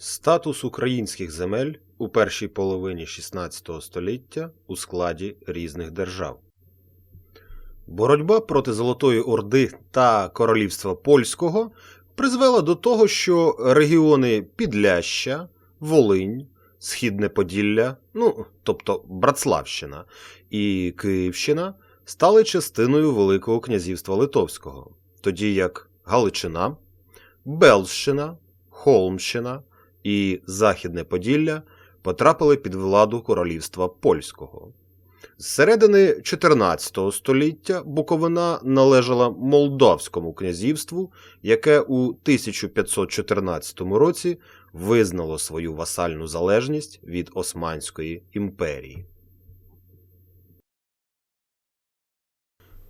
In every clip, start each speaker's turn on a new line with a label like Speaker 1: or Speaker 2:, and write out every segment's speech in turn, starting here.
Speaker 1: Статус українських земель у першій половині XVI століття у складі різних держав. Боротьба проти Золотої Орди та Королівства Польського призвела до того, що регіони Підляща, Волинь, Східне Поділля, ну тобто Братславщина і Київщина стали частиною Великого князівства Литовського, тоді як Галичина, Белщина, Холмщина і Західне Поділля потрапили під владу королівства польського. З середини 14 століття Буковина належала Молдавському князівству, яке у 1514 році визнало свою васальну залежність від Османської імперії.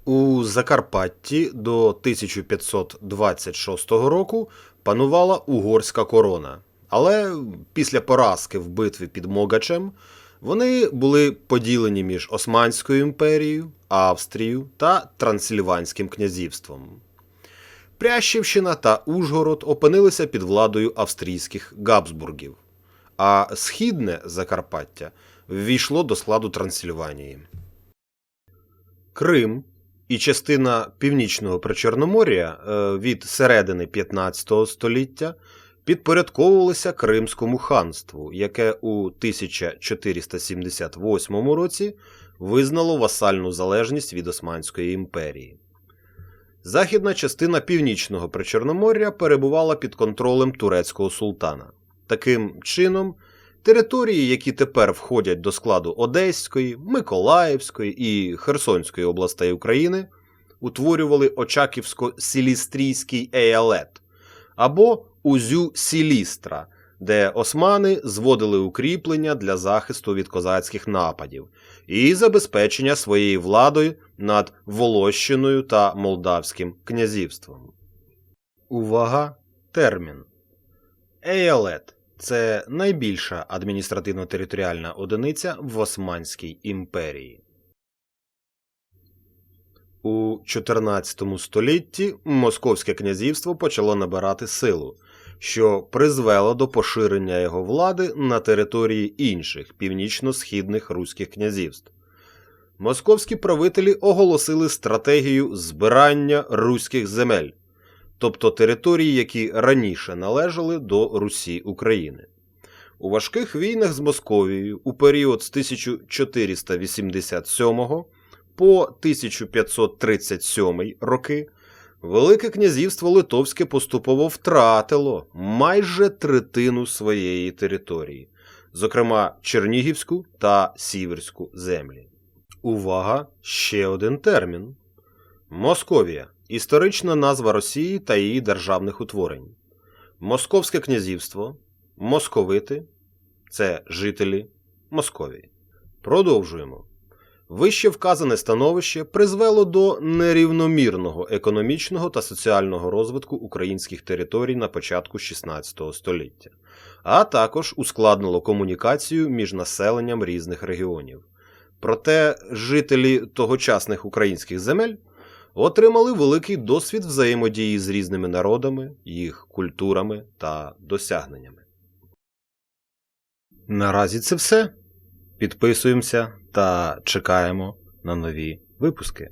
Speaker 1: У Закарпатті до 1526 року панувала угорська корона, але після поразки в битві під Могачем вони були поділені між Османською імперією, Австрією та Трансильванським князівством. Прящівщина та Ужгород опинилися під владою австрійських Габсбургів, а східне Закарпаття ввійшло до складу Трансильванії. Крим і частина північного Причорномор'я е, від середини 15 століття підпорядковувалися Кримському ханству, яке у 1478 році визнало васальну залежність від Османської імперії. Західна частина північного Причорномор'я перебувала під контролем турецького султана. Таким чином, території, які тепер входять до складу Одеської, Миколаївської і Херсонської областей України, утворювали Очаківсько-Сілістрійський еялет або Узю Сілістра, де османи зводили укріплення для захисту від козацьких нападів і забезпечення своєї владою над Волощиною та Молдавським князівством. Увага! Термін. Еялет це найбільша адміністративно-територіальна одиниця в Османській імперії. У 14 столітті Московське князівство почало набирати силу, що призвело до поширення його влади на території інших північно-східних руських князівств. Московські правителі оголосили стратегію збирання руських земель, тобто території, які раніше належали до Русі України. У важких війнах з Московією у період з 1487 по 1537 роки Велике князівство Литовське поступово втратило майже третину своєї території, зокрема Чернігівську та Сіверську землі. Увага! Ще один термін. Московія історична назва Росії та її державних утворень. Московське князівство, московити це жителі Московії. Продовжуємо. Вище вказане становище призвело до нерівномірного економічного та соціального розвитку українських територій на початку XVI століття, а також ускладнило комунікацію між населенням різних регіонів. Проте жителі тогочасних українських земель отримали великий досвід взаємодії з різними народами, їх культурами та досягненнями. Наразі це все. Підписуємося та чекаємо на нові випуски.